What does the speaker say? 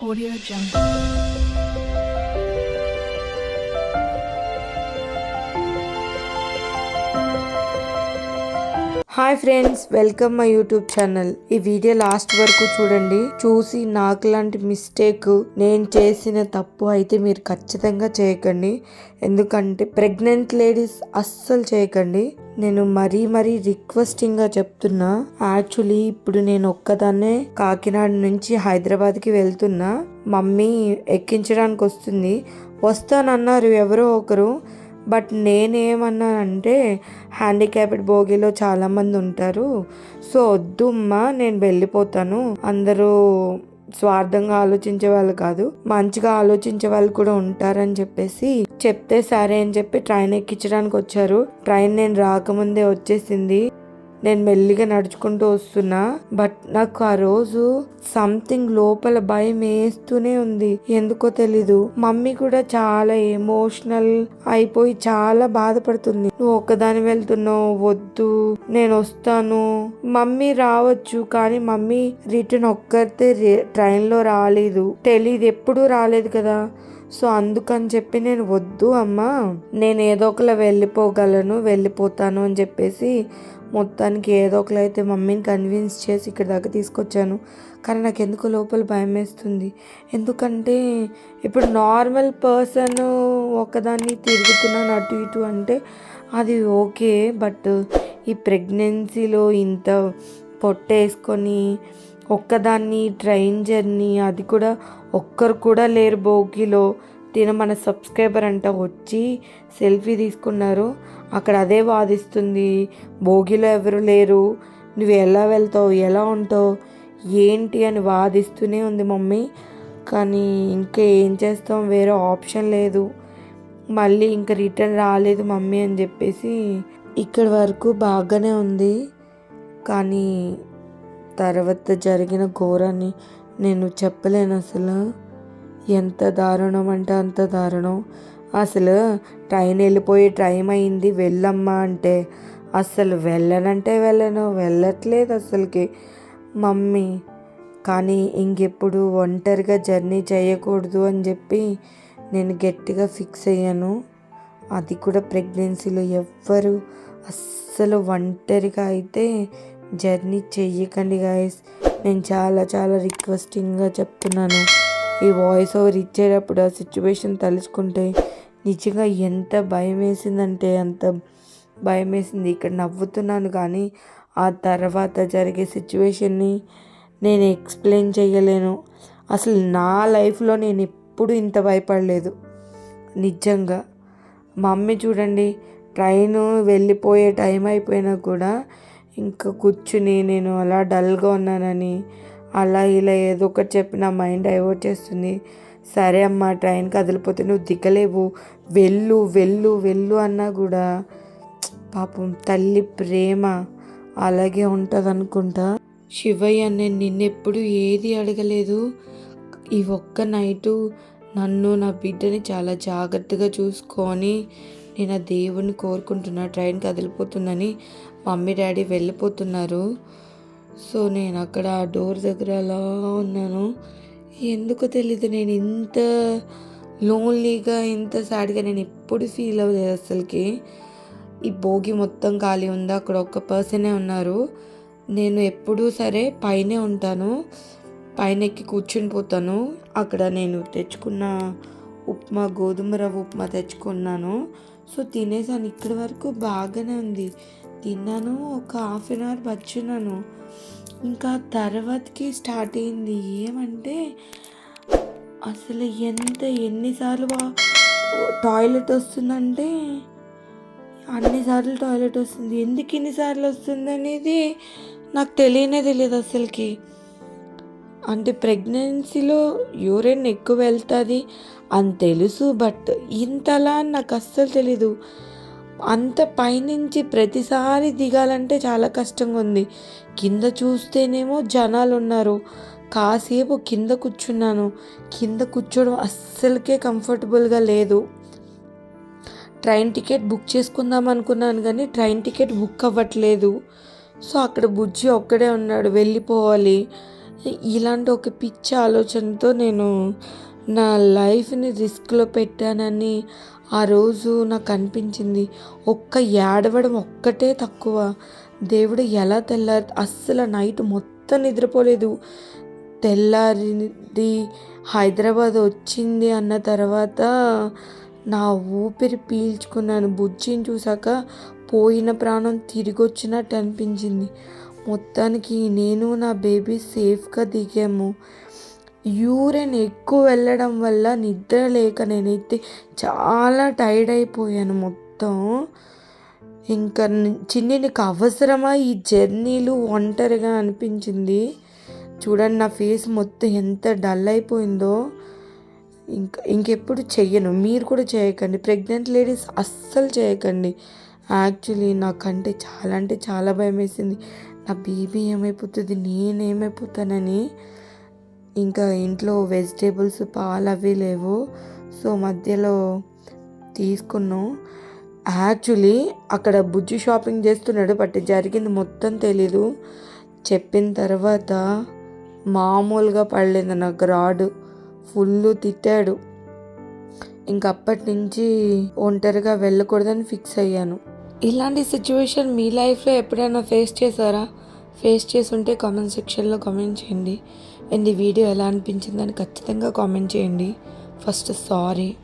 Audio Jungle. Hi friends welcome my YouTube channel ఈ video last వరకు చూడండి. చూసి నాకు లాంటి మిస్టేక్ నేను చేసిన తప్పు అయితే మీరు ఖచ్చితంగా చేయకండి. ఎందుకంటే ప్రెగ్నెంట్ లేడీస్ అస్సలు చేయకండి. నేను మరీ మరీ రిక్వెస్టింగ్గా చెప్తున్నా. యాక్చువల్లీ ఇప్పుడు నేను ఒక్కదాన్నే కాకినాడ నుంచి హైదరాబాద్కి వెళ్తున్నా. మమ్మీ ఎక్కించడానికి వస్తుంది. వస్తానన్నారు ఎవరో ఒకరు. బట్ నేనేమన్నానంటే హ్యాండిక్యాప్డ్ బోగిలో చాలామంది ఉంటారు. సో వద్దుమ్మా నేను వెళ్ళిపోతాను. అందరూ స్వార్థంగా ఆలోచించే వాళ్ళు కాదు మంచిగా ఆలోచించే వాళ్ళు కూడా ఉంటారని చెప్పేసి చెప్తే సరే అని చెప్పి ట్రైన్ ఎక్కించడానికి వచ్చారు ట్రైన్ నేను రాకముందే వచ్చేసింది. నేను మెల్లిగా నడుచుకుంటూ వస్తున్నా. బట్ నాకు ఆ రోజు సంథింగ్ లోపల భయం వేస్తూనే ఉంది. ఎందుకో తెలీదు. మమ్మీ కూడా చాలా ఎమోషనల్ అయిపోయి చాలా బాధపడుతుంది. నువ్వు ఒక్కదాని వెళ్తున్నావు వద్దు నేను వస్తాను. మమ్మీ రావచ్చు కానీ మమ్మీ రిటర్న్ ఒక్కరితే ట్రైన్లో రాలేదు. తెలీదు ఎప్పుడూ రాలేదు కదా. సో అందుకని చెప్పి నేను వద్దు అమ్మా. నేను ఏదో ఒకలా వెళ్ళిపోగలను వెళ్ళిపోతాను అని చెప్పేసి మొత్తానికి ఏదో ఒకలా అయితే మమ్మీని కన్విన్స్ చేసి ఇక్కడ దాకా తీసుకొచ్చాను. కానీ నాకు ఎందుకు లోపల భయం వేస్తుంది. ఎందుకంటే ఇప్పుడు నార్మల్ పర్సన్ ఒకదాన్ని తిరుగుతున్నాను అటు ఇటు అంటే అది ఓకే బట్ ఈ ప్రెగ్నెన్సీలో ఇంత పొట్టేసుకొని ఒక్కదాన్ని ట్రైన్ జర్నీ అది కూడా ఒక్కరు కూడా లేరు బోగిలో. తిన మన సబ్స్క్రైబర్ అంట వచ్చి సెల్ఫీ తీసుకున్నారు. అక్కడ అదే వాదిస్తుంది భోగిలో ఎవరు లేరు? నువ్వు ఎలా వెళ్తావు? ఎలా ఉంటావు? ఏంటి? అని వాదిస్తూనే ఉంది మమ్మీ. కానీ ఇంకా ఏం చేస్తాం? వేరే ఆప్షన్ లేదు. మళ్ళీ ఇంకా రిటర్న్ రాలేదు మమ్మీ అని చెప్పేసి ఇక్కడ వరకు బాగానే ఉంది. కానీ తర్వాత జరిగిన ఘోరాన్ని నేను చెప్పలేను అసలు. ఎంత దారుణం అంటే అంత దారుణం. అసలు ట్రైన్ వెళ్ళిపోయి టైం అయింది వెళ్ళమ్మా అంటే. అసలు వెళ్ళనంటే వెళ్ళను వెళ్ళట్లేదు అసలుకి. మమ్మీ కానీ ఇంకెప్పుడు ఒంటరిగా జర్నీ చేయకూడదు అని చెప్పి నేను గట్టిగా ఫిక్స్ అయ్యాను. అది కూడా ప్రెగ్నెన్సీలో ఎవ్వరు అస్సలు ఒంటరిగా అయితే జర్నీ చెయ్యకండి గాయస్ నేను చాలా చాలా రిక్వెస్టింగ్గా చెప్తున్నాను. ఈ వాయిస్ ఓవర్ ఇచ్చేటప్పుడు ఆ సిచ్యువేషన్ తలుచుకుంటే నిజంగా ఎంత భయం వేసిందంటే అంత భయం వేసింది. ఇక్కడ నవ్వుతున్నాను కానీ ఆ తర్వాత జరిగే సిచ్యువేషన్ని నేను ఎక్స్ప్లెయిన్ చేయలేను అసలు నా లైఫ్లో నేను ఎప్పుడు ఇంత భయపడలేదు. నిజంగా. మమ్మీ చూడండి ట్రైన్ వెళ్ళిపోయే టైం అయిపోయినా కూడా ఇంకా కూర్చుని నేను అలా డల్గా ఉన్నానని అలా ఇలా ఏదో ఒకటి చెప్పి నా మైండ్ డైవర్ట్ చేస్తుంది. సరే అమ్మా ట్రైన్ కదిలిపోతే నువ్వు దిగలేవు. వెళ్ళు వెళ్ళు వెళ్ళు అన్నా కూడా పాపం తల్లి ప్రేమ అలాగే ఉంటుంది అనుకుంటా శివయ్య నేను నిన్నెప్పుడు ఏది అడగలేదు. ఈ ఒక్క నైటు నన్ను నా బిడ్డని చాలా జాగ్రత్తగా చూసుకొని నేను ఆ దేవుణ్ణి కోరుకుంటున్నా ట్రైన్ కదిలిపోతుందని మమ్మీ డాడీ వెళ్ళిపోతున్నారు. సో నేను అక్కడ ఆ డోర్ దగ్గర అలా ఉన్నాను. ఎందుకో తెలీదు నేను ఇంత లోన్లీగా ఇంత సాడ్గా నేను ఎప్పుడు ఫీల్ అవ్వలేదు అసలుకి ఈ భోగి మొత్తం ఖాళీ ఉందా? అక్కడ ఒక్క పర్సనే ఉన్నారు. నేను ఎప్పుడూ సరే పైనే ఉంటాను. పైన ఎక్కి కూర్చుని పోతాను. అక్కడ నేను తెచ్చుకున్న ఉప్మా గోధుమ రవ్వ ఉప్మా తెచ్చుకున్నాను. సో తినేసాను. ఇక్కడి వరకు బాగానే ఉంది. తిన్నాను ఒక హాఫ్ అన్ అవర్ వచ్చున్నాను ఇంకా తర్వాతకి స్టార్ట్ అయింది. ఏమంటే అసలు ఎంత ఎన్నిసార్లు వా- టాయిలెట్ వస్తుందంటే అన్నిసార్లు టాయిలెట్ వస్తుంది. ఎందుకు ఇన్నిసార్లు వస్తుంది అనేది నాకు తెలియనే తెలియదు అసలుకి. అంటే ప్రెగ్నెన్సీలో యూరిన్ ఎక్కువ వెళ్తుంది అని తెలుసు బట్ ఇంతలా నాకు అస్సలు తెలీదు. అంత పైనుంచి ప్రతిసారి దిగాలంటే చాలా కష్టంగా ఉంది. కింద చూస్తేనేమో జనాలు ఉన్నారు కాసేపు కింద కూర్చున్నాను. కింద కూర్చోవడం అస్సలకే కంఫర్టబుల్గా లేదు. ట్రైన్ టికెట్ బుక్ చేసుకుందాం అనుకున్నాను కానీ ట్రైన్ టికెట్ బుక్ అవ్వట్లేదు. సో అక్కడ బుజ్జి ఒక్కడే ఉన్నాడు. వెళ్ళిపోవాలి. ఇలాంటి ఒక పిచ్చి ఆలోచనతో నేను నా లైఫ్ని రిస్క్లో పెట్టానని ఆ రోజు నాకు అనిపించింది. ఒక్క ఏడవడం ఒక్కటే తక్కువ. దేవుడు ఎలా తెల్లారి అస్సలు నైట్ మొత్తం నిద్రపోలేదు. తెల్లారింది హైదరాబాద్ వచ్చింది అన్న తర్వాత నా ఊపిరి పీల్చుకున్నాను. బుజ్జిని చూసాక పోయిన ప్రాణం తిరిగి వచ్చినట్టు అనిపించింది. మొత్తానికి నేను నా బేబీ సేఫ్గా దిగాము. యూరిన్ ఎక్కువ వెళ్ళడం వల్ల నిద్ర లేక నేనైతే చాలా టైర్డ్ అయిపోయాను మొత్తం. ఇంకా ని- చిన్ని నీకు అవసరమా ఈ జర్నీలు? ఒంటరిగా అనిపించింది. చూడండి నా ఫేస్ మొత్తం ఎంత డల్ అయిపోయిందో. ఇంకా ఇంకెప్పుడు చెయ్యను. మీరు కూడా చేయకండి. ప్రెగ్నెంట్ లేడీస్ అస్సలు చేయకండి. యాక్చువల్లీ నాకంటే చాలా అంటే చాలా భయం వేసింది నా బేబీ ఏమైపోతుంది నేనేమైపోతానని ఇంకా ఇంట్లో వెజిటేబుల్స్ పాలు అవి లేవు. సో మధ్యలో తీసుకున్నాం. యాక్చువల్లీ అక్కడ బుజ్జి షాపింగ్ చేస్తున్నాడు బట్ జరిగింది మొత్తం తెలీదు. చెప్పిన తర్వాత మామూలుగా పడలేదు నాకు రాడు. ఫుల్ తిట్టాడు. ఇంకప్పటి నుంచి ఒంటరిగా వెళ్ళకూడదని ఫిక్స్ అయ్యాను. ఇలాంటి సిచ్యువేషన్ మీ లైఫ్లో ఎప్పుడైనా ఫేస్ చేశారా? ఫేస్ చేసి ఉంటే కామెంట్ సెక్షన్లో కామెంట్ చేయండి. అండ్ ఈ వీడియో ఎలా అనిపించిందని ఖచ్చితంగా కామెంట్ చేయండి. First sorry